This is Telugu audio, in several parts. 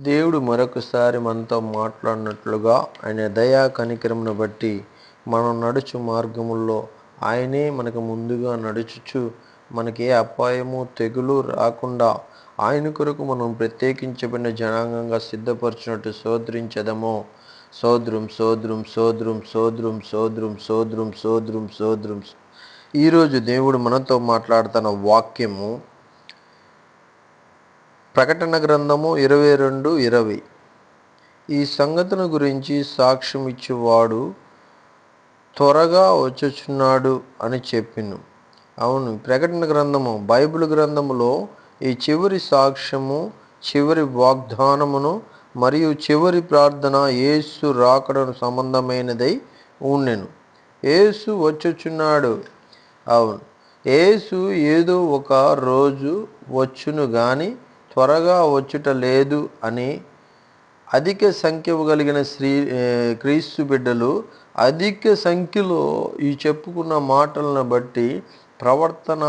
దేవుడు మరొకసారి మనతో మాట్లాడినట్లుగా ఆయన దయా కనికరమును బట్టి మనం నడుచు మార్గముల్లో ఆయనే మనకు ముందుగా నడుచుచు మనకి ఏ అపాయము తెగులు రాకుండా ఆయన కొరకు మనం ప్రత్యేకించబడిన జనాంగంగా సిద్ధపరచినట్టు సోదరించదము. సోద్రుం సోద్రుం సోద్రుం సోద్రుం సోద్రుం సోద్రుం సోద్రుం సోద్రుం. ఈరోజు దేవుడు మనతో మాట్లాడుతున్న వాక్యము ప్రకటన గ్రంథము ఇరవై రెండు ఇరవై. ఈ సంగతిని గురించి సాక్ష్యం ఇచ్చేవాడు త్వరగా వచ్చుచున్నాడు అని చెప్పిను. అవును ప్రకటన గ్రంథము బైబిల్ గ్రంథములో ఈ చివరి సాక్ష్యము చివరి వాగ్దానమును మరియు చివరి ప్రార్థన యేసు రాకడను సంబంధమైనదై ఉండెను. యేసు వచ్చుచున్నాడు. అవును యేసు ఏదో ఒక రోజు వచ్చును కానీ త్వరగా వచ్చుట లేదు అని అధిక సంఖ్య కలిగిన శ్రీ క్రీస్తు బిడ్డలు అధిక సంఖ్యలో ఈ చెప్పుకున్న మాటలను బట్టి ప్రవర్తన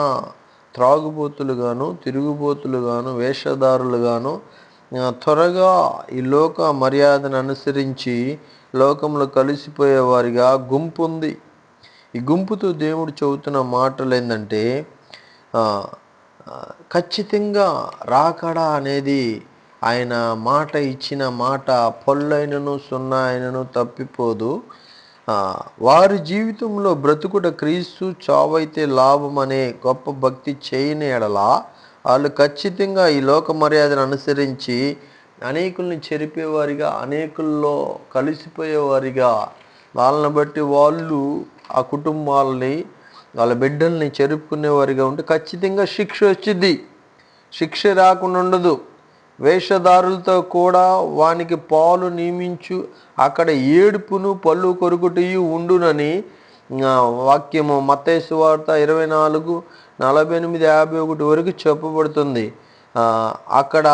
త్రాగుబోతులుగాను తిరుగుబోతులుగాను వేషధారులుగాను త్వరగా ఈ లోక మర్యాదను అనుసరించి లోకంలో కలిసిపోయేవారిగా గుంపు ఉంది. ఈ గుంపుతో దేవుడు చెబుతున్న మాటలు ఏంటంటే ఖచ్చితంగా రాకడా అనేది ఆయన మాట ఇచ్చిన మాట పొల్లైనను సున్నా అయినను తప్పిపోదు వారి జీవితంలో బ్రతుకుట క్రీస్తు చావైతే లాభం అనే గొప్ప భక్తి చేయని ఎడలా వాళ్ళు ఖచ్చితంగా ఈ లోక మర్యాదను అనుసరించి అనేకుల్ని చెరిపేవారిగా అనేకుల్లో కలిసిపోయేవారిగా వాళ్ళని బట్టి వాళ్ళు ఆ కుటుంబాలని వాళ్ళ బిడ్డల్ని చెరుపుకునేవారిగా ఉంటే ఖచ్చితంగా శిక్ష వచ్చింది శిక్ష రాకుండా ఉండదు. వేషధారులతో కూడా వానికి పాలు నియమించు అక్కడ ఏడుపును పళ్ళు కొరుకుటయు ఉండునని వాక్యము మతేసు వార్త ఇరవై నాలుగు నలభై ఎనిమిది యాభై ఒకటి వరకు చెప్పబడుతుంది. అక్కడ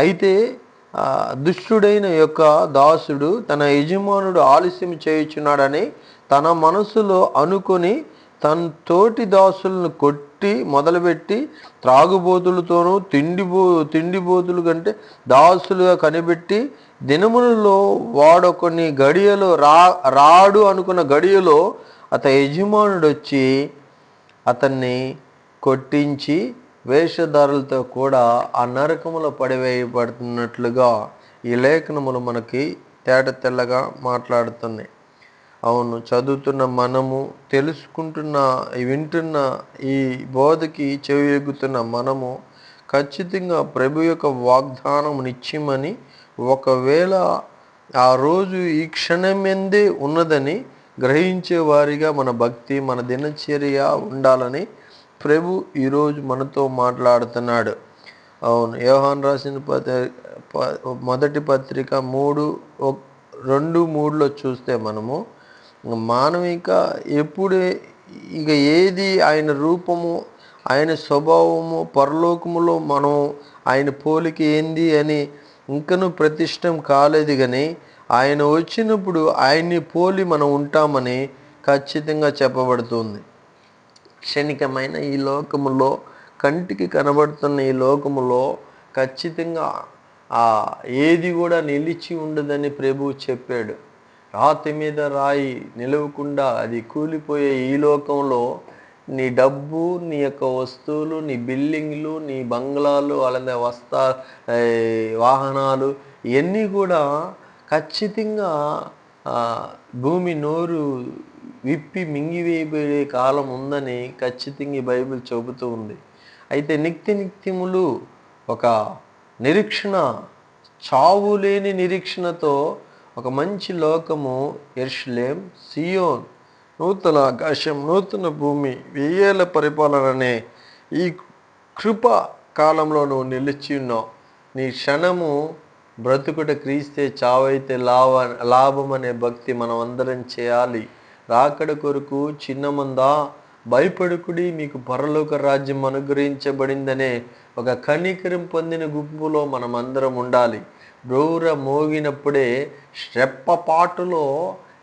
అయితే దుష్టుడైన యొక్క దాసుడు తన యజమానుడు ఆలస్యం చేయుచున్నాడని తన మనసులో అనుకొని తన తోటి దాసులను కొట్టి మొదలుపెట్టి త్రాగుబోతులతోనూ తిండిబో తిండిబోతులు కంటే దాసులుగా కనిపెట్టి దినములలో వాడొకని గడియలో రా రాడు అనుకున్న గడియలో అత యజమానుడు వచ్చి అతన్ని కొట్టించి వేషధారులతో కూడా ఆ నరకములో పడివేయబడుతున్నట్లుగా ఈ లేఖనములు మనకి తేట తెల్లగా మాట్లాడుతున్నాయి. అవును చదువుతున్న మనము తెలుసుకుంటున్న వింటున్న ఈ బోధకి చెవియెగుతున్న మనము ఖచ్చితంగా ప్రభు యొక్క వాగ్దానం నిత్యమని ఒకవేళ ఆ రోజు ఈ క్షణమెందే ఉన్నదని గ్రహించే వారిగా మన భక్తి మన దినచర్య ఉండాలని ప్రభు ఈరోజు మనతో మాట్లాడుతున్నాడు. అవును యోహాన్ రాసిన పత మొదటి పత్రిక మూడు రెండు మూడులో చూస్తే మనము మానవిక ఎప్పుడే ఇక ఏది ఆయన రూపము ఆయన స్వభావము పరలోకములో మనం ఆయన పోలిక ఏంది అని ఇంకను ప్రతిష్టం కాలేదు కానీ ఆయన వచ్చినప్పుడు ఆయన్ని పోలి మనం ఉంటామని ఖచ్చితంగా చెప్పబడుతుంది. క్షణికమైన ఈ లోకములో కంటికి కనబడుతున్న ఈ లోకములో ఖచ్చితంగా ఏది కూడా నిలిచి ఉండదని ప్రభువు చెప్పాడు. రాతి మీద రాయి నిలవకుండా అది కూలిపోయే ఈ లోకంలో నీ డబ్బు నీ యొక్క వస్తువులు నీ బిల్డింగ్లు నీ బంగ్లాలు అలాగే వస్తా వాహనాలు ఇవన్నీ కూడా ఖచ్చితంగా భూమి నోరు విప్పి మింగివేయబడే కాలం ఉందని ఖచ్చితంగా బైబిల్ చెబుతూ ఉంది. అయితే నిత్య నిత్యములు ఒక నిరీక్షణ చావు లేని నిరీక్షణతో ఒక మంచి లోకము ఎర్ష్లేం సియోన్ నూతన ఆకాశం నూతన భూమి వెయ్యేల పరిపాలన అనే ఈ కృప కాలంలో నువ్వు నిలిచి ఉన్నావు. నీ క్షణము బ్రతుకుట క్రీస్తే చావైతే లాభ లాభం అనే భక్తి మనం అందరం చేయాలి. రాకడ కొరకు చిన్నమందా భయపడుకుడి మీకు పరలోక రాజ్యం అనుగ్రహించబడిందనే ఒక కనికరం పొందిన గుంపులో మనం అందరం ఉండాలి. డోర మోగినప్పుడే శ్రెప్పపాటులో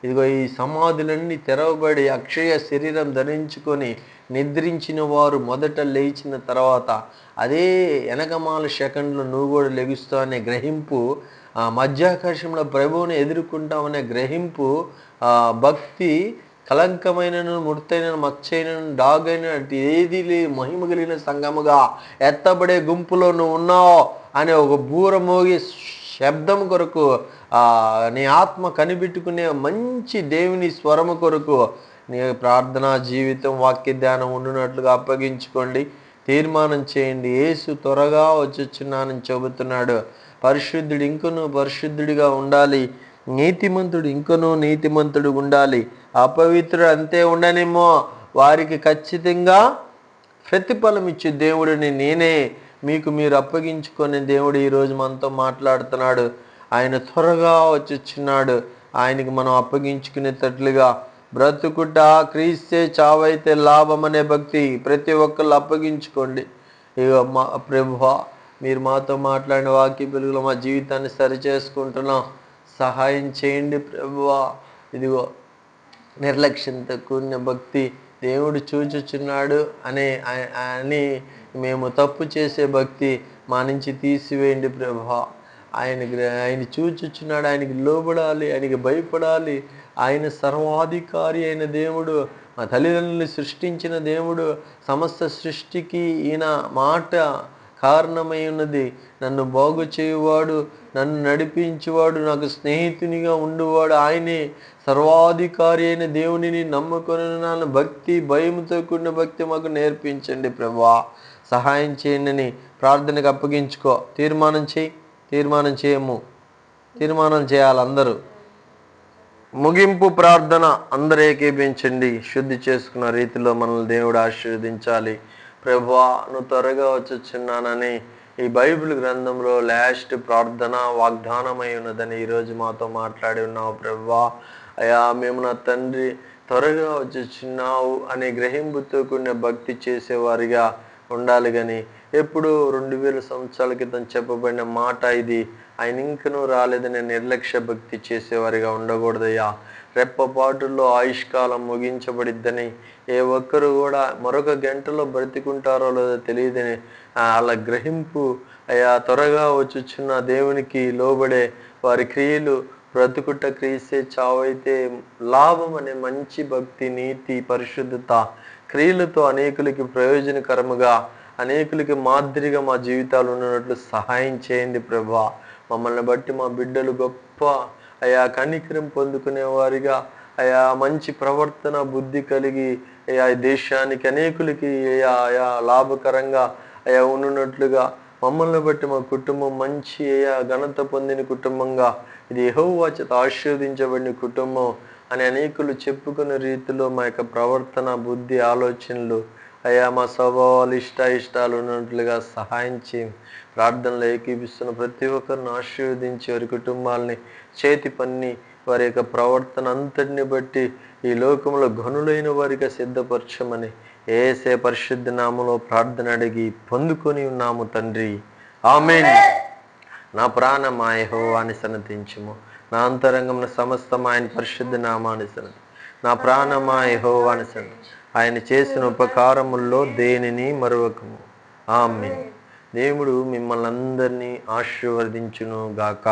ఇదిగో ఈ సమాధులన్నీ తెరవబడి అక్షయ శరీరం ధరించుకొని నిద్రించిన వారు మొదట లేచిన తర్వాత అదే ఎనకమాల సెకండ్లో నువ్వు కూడా లెగుస్తావు అనే గ్రహింపు ఆ మధ్యాకర్షంలో ప్రభువుని ఎదుర్కొంటామనే గ్రహింపు భక్తి కలంకమైనను మృతైన మచ్చైన డాగైన ఏది లే మహిమ కలిగిన సంగముగా ఎత్తబడే గుంపులో నువ్వు ఉన్నావు అనే ఒక బూర మోగి శబ్దం కొరకు నీ ఆత్మ కనిపెట్టుకునే మంచి దేవుని స్వరము కొరకు నీ ప్రార్థనా జీవితం వాక్య ధ్యానం ఉండునట్లుగా అప్పగించుకోండి. తీర్మానం చేయండి. ఏసు త్వరగా వచ్చుచున్నానని చెబుతున్నాడు. పరిశుద్ధుడు ఇంకనూ పరిశుద్ధుడిగా ఉండాలి. నీతిమంతుడు ఇంకనూ నీతిమంతుడు ఉండాలి. అపవిత్రుడు అంతే ఉండనేమో. వారికి ఖచ్చితంగా ప్రతిఫలం ఇచ్చే దేవుడిని నేనే. మీకు మీరు అప్పగించుకొని దేవుడు ఈరోజు మనతో మాట్లాడుతున్నాడు. ఆయన త్వరగా వచ్చిచ్చున్నాడు ఆయనకి మనం అప్పగించుకునేటట్లుగా బ్రతుకుట క్రీస్తే చావైతే లాభం అనే భక్తి ప్రతి ఒక్కళ్ళు అప్పగించుకోండి. ఇక మా ప్రభువా మీరు మాతో మాట్లాడిన వాక్య పిలుగులు మా జీవితాన్ని సరి చేసుకుంటున్నాం సహాయం చేయండి ప్రభువా. ఇదిగో నిర్లక్ష్యంతో కూడిన భక్తి దేవుడు చూచుచున్నాడు అనే అని మేము తప్పు చేసే భక్తి మా నుంచి తీసివేయండి ప్రభా. ఆయన ఆయన చూచుచున్నాడు ఆయనకి లోబడాలి ఆయనకి భయపడాలి. ఆయన సర్వాధికారి అయిన దేవుడు మా తల్లిదండ్రుల్ని సృష్టించిన దేవుడు సమస్త సృష్టికి ఈయన మాట కారణమై ఉన్నది. నన్ను బాగు చేయువాడు నన్ను నడిపించేవాడు నాకు స్నేహితునిగా ఉండువాడు ఆయనే. సర్వాధికారి అయిన దేవునిని నమ్ముకొని నన్ను భక్తి భయంతో కూడిన భక్తి మాకు నేర్పించండి ప్రభా. సహాయం చేయండి ప్రార్థనకు అప్పగించుకో. తీర్మానం చేయి. తీర్మానం చేయము. తీర్మానం చేయాలి అందరూ. ముగింపు ప్రార్థన అందరూ ఏకీపించండి. శుద్ధి చేసుకున్న రీతిలో మనల్ని దేవుడు ఆశీర్వదించాలి. ప్రభా నువ్వు త్వరగా వచ్చుచున్నానని ఈ బైబిల్ గ్రంథంలో లాస్ట్ ప్రార్థన వాగ్దానమై ఉన్నదని ఈరోజు మాతో మాట్లాడి ఉన్నావు ప్రభా అయా మేము నా తండ్రి త్వరగా వచ్చుచున్నావు అనే గ్రహింపుతో కూడిన భక్తి చేసేవారిగా ఉండాలి కానీ ఎప్పుడు రెండు వేల సంవత్సరాల క్రితం చెప్పబడిన మాట ఇది. ఆయన ఇంకనూ రాలేదని నిర్లక్ష్య భక్తి చేసేవారిగా ఉండకూడదయ్యా. రెప్పపాటుల్లో ఆయుష్కాలం ముగించబడిద్దని ఏ ఒక్కరు కూడా మరొక గంటలో బ్రతికుంటారో లేదో తెలియదని అలా గ్రహింపు అయా త్వరగా వచ్చుచున్న దేవునికి లోబడే వారి క్రియలు బ్రతుకుట క్రీస్తే చావైతే లాభం అనే మంచి భక్తి నీతి పరిశుద్ధత క్రియలతో అనేకులకి ప్రయోజనకరముగా అనేకులకి మాదిరిగా మా జీవితాలు ఉన్నట్లు సహాయం చేయండి ప్రభా. మమ్మల్ని బట్టి మా బిడ్డలు గొప్ప అయా కనికరం పొందుకునేవారిగా అయా మంచి ప్రవర్తన బుద్ధి కలిగి అయా దేశానికి అనేకులకి అయా అయా లాభకరంగా అయా ఉన్నట్లుగా మమ్మల్ని బట్టి మా కుటుంబం మంచి అయా ఘనత పొందిన కుటుంబంగా ఇది యహోవాచత ఆశీర్వదించబడిన కుటుంబం. అని అనేకులు చెప్పుకునే రీతిలో మా యొక్క ప్రవర్తన బుద్ధి ఆలోచనలు అయ్యా మా స్వభావాలు ఇష్ట ఇష్టాలు ఉన్నట్లుగా సహాయం చేయం. ప్రార్థనలు ఏకీపిస్తున్న ప్రతి ఒక్కరిని ఆశీర్వదించి వారి కుటుంబాలని చేతి పన్ని వారి యొక్క ప్రవర్తన అంతటిని బట్టి ఈ లోకంలో ఘనులైన వారిగా సిద్ధపరచమని ఏసే పరిశుద్ధ నామలో ప్రార్థన అడిగి పొందుకొని ఉన్నాము తండ్రి. ఆమెన్. నా ప్రాణం మా యహోవాని సన్నతించము. నా అంతరంగమున సమస్తం ఆయన పరిశుద్ధ నామాన్ని సన్నతి నా ప్రాణమా యహోవాని సన్నతి ఆయన చేసిన ఉపకారముల్లో దేనిని మరొకము ఆమె దేవుడు మిమ్మల్ని అందరినీ ఆశీర్వదించును గాక